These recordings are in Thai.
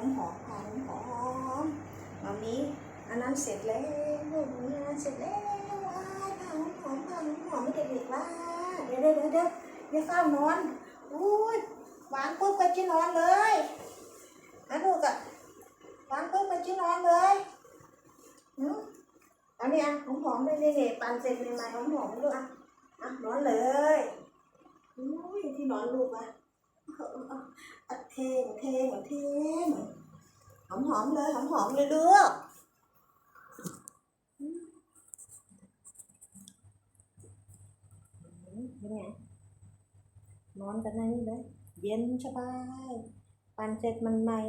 อมหอมหอมหอมมามีอันนั้นเสร็จแล้วลูกนี้อันนั้นเสร็จแล้วว้ายผ้าหอมหอมผ้าหอมหอมไม่เด็กๆว่าเดี๋ยวเดี๋ยวเดี๋ยวเดี๋ยวอย่าเฝ้านอนอุ้ยหวางปุ๊บก็จะนอนเลยนะลูกอะหวางปุ๊บก็จะนอนเลยหืมอันนี้อะหอมหอมเลยนี่ๆปั่นเสร็จใหม่ๆหอมหอมลูกอะอะนอนเลยอุ้ยที่นอนลูกอะ เทงเทงเทงหอมหอมเลยหอมหอมเลยลูกเป็นไงนอนกันในนี่เลย เย็นสบาย ปั่นเสร็จมันใหม่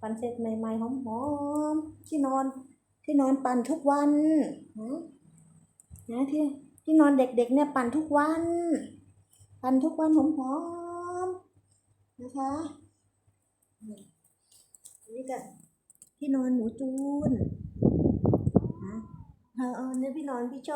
ปั่นเสร็จใหม่ๆหอมหอมที่นอนที่นอนปั่นทุกวันนะนะที่ที่นอนเด็กๆเนี่ยปั่นทุกวัน ปั่นทุกวันหอมหอม นะคะนี่นี่ก็ที่นอนหนูจูนนะเออเออเนี่ยพี่นอนพี่โจ